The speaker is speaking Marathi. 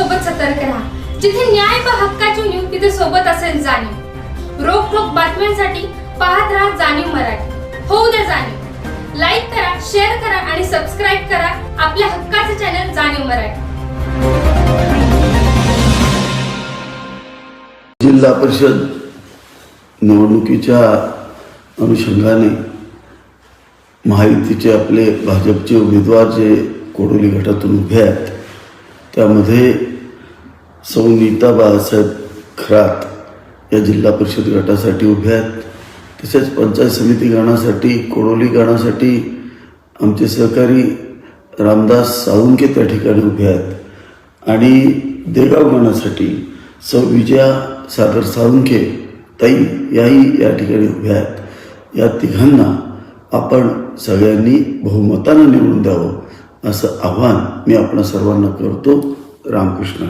सोबत सतर्क राहा. जिथे न्याय व हक्काची न्यूज तिथे सोबत असेल जाणीव. रोख रोखोक बातम्यांसाठी पाहत राहा जाणीव मराठी. होऊ द्या जाणीव. लाईक करा शेअर करा आणि सबस्क्राईब करा आपल्या हक्काचे चॅनल जाणीव मराठी. जिल्हा परिषद निवडणुकीच्या अनुषंगाने महायुतीचे आपले भाजपचे उमेदवार जे कोडोली गटातून उभे आहेत त्यामध्ये सौ नीता बाळासाहेब खरात या जिल्हा परिषद गटासाठी उभे आहेत. तसेच पंचायत समिती गाण्यासाठी कोडोली गाण्यासाठी आमचे सहकारी रामदास साळुंके त्या ठिकाणी उभे आहेत. आणि देगाव गाण्यासाठी सौ विजया सागर साळुंके ताई याही या ठिकाणी उभ्या आहेत. या तिघांना आपण सगळ्यांनी बहुमतानं निवडून द्यावं. असं आव्हान मी आपणा सर्वांना करतो. रामकृष्ण.